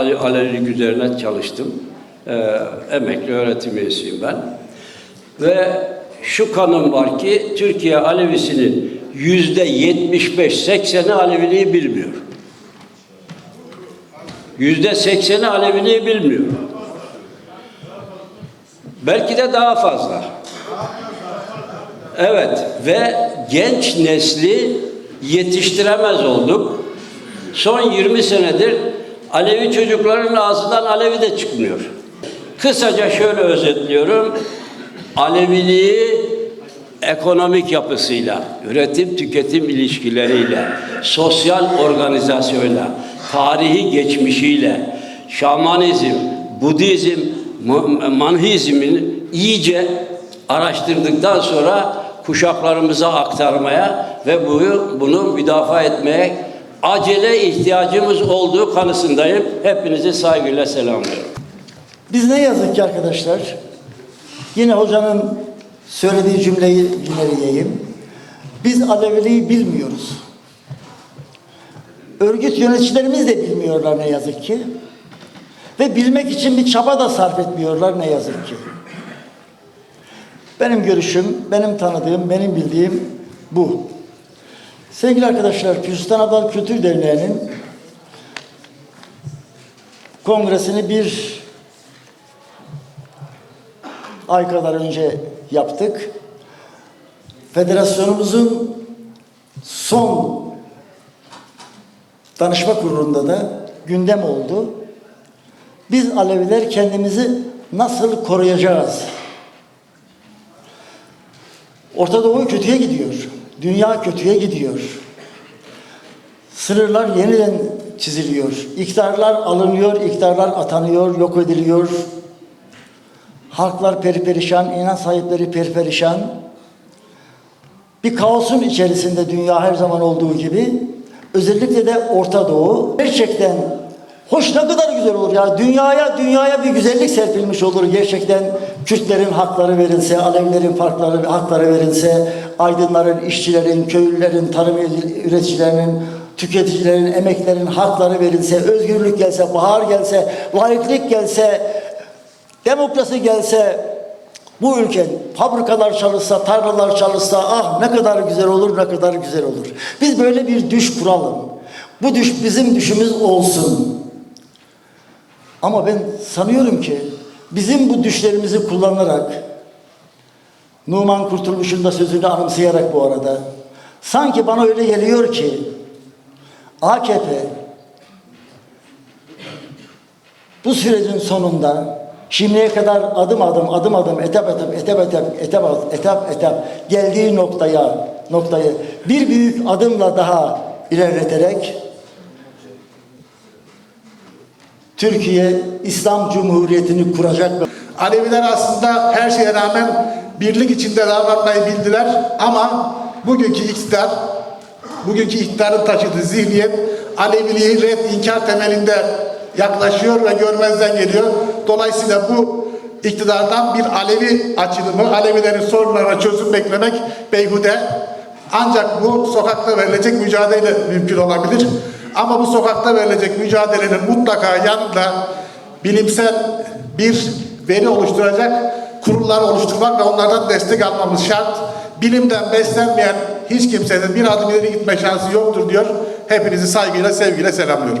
Ale- Alevilik üzerine çalıştım. Ee, emekli öğretim üyesiyim ben. Ve şu kanım var ki Türkiye Alevisinin yüzde 75-80'i Aleviliği bilmiyor. Yüzde 80'i Aleviliği bilmiyor. Belki de daha fazla. Evet ve genç nesli yetiştiremez olduk. Son 20 senedir Alevi çocukların ağzından Alevi de çıkmıyor. Kısaca şöyle özetliyorum. Aleviliği ekonomik yapısıyla, üretim tüketim ilişkileriyle, sosyal organizasyonla, tarihi geçmişiyle, şamanizm, Budizm, Ma- Manhizmin iyice araştırdıktan sonra kuşaklarımıza aktarmaya ve bunu, bunu müdafaa etmeye acele ihtiyacımız olduğu kanısındayım. Hepinizi saygıyla selamlıyorum. Biz ne yazık ki arkadaşlar, yine hocanın söylediği cümleyi yineleyeyim. Biz Aleviliği bilmiyoruz. Örgüt yöneticilerimiz de bilmiyorlar ne yazık ki. Ve bilmek için bir çaba da sarf etmiyorlar ne yazık ki. Benim görüşüm, benim tanıdığım, benim bildiğim bu. Sevgili arkadaşlar, Püristan Adal Kültür Derneği'nin kongresini bir ay kadar önce yaptık. Federasyonumuzun son danışma kurulunda da gündem oldu. Biz Aleviler kendimizi nasıl koruyacağız? Orta Doğu kötüye gidiyor. Dünya kötüye gidiyor. Sınırlar yeniden çiziliyor. İktidarlar alınıyor, iktidarlar atanıyor, yok ediliyor. Halklar periperişan, inanç sahipleri periperişan. Bir kaosun içerisinde dünya her zaman olduğu gibi özellikle de Orta Doğu gerçekten hoş ne kadar güzel olur ya dünyaya dünyaya bir güzellik serpilmiş olur gerçekten Kürtlerin hakları verilse, Alevilerin farkları hakları verilse, aydınların, işçilerin, köylülerin, tarım üreticilerinin, tüketicilerin, emeklerin hakları verilse, özgürlük gelse, bahar gelse, layıklık gelse, Demokrasi gelse bu ülke fabrikalar çalışsa, tarlalar çalışsa ah ne kadar güzel olur, ne kadar güzel olur. Biz böyle bir düş kuralım. Bu düş bizim düşümüz olsun. Ama ben sanıyorum ki bizim bu düşlerimizi kullanarak Numan Kurtulmuş'un da sözünü anımsayarak bu arada sanki bana öyle geliyor ki AKP bu sürecin sonunda şimdiye kadar adım adım adım adım etap etap etap etap etap etap etap geldiği noktaya noktayı bir büyük adımla daha ilerleterek Türkiye İslam Cumhuriyeti'ni kuracak Aleviler aslında her şeye rağmen birlik içinde davranmayı bildiler ama bugünkü iktidar, bugünkü iktidarın taşıdığı zihniyet Aleviliği red, inkar temelinde yaklaşıyor ve görmezden geliyor. Dolayısıyla bu iktidardan bir Alevi açılımı, Alevilerin sorunlarına çözüm beklemek beyhude. Ancak bu sokakta verilecek mücadele mümkün olabilir. Ama bu sokakta verilecek mücadelenin mutlaka yanında bilimsel bir veri oluşturacak kurullar oluşturmak ve onlardan destek almamız şart. Bilimden beslenmeyen hiç kimsenin bir adım ileri gitme şansı yoktur diyor. Hepinizi saygıyla, sevgiyle selamlıyorum.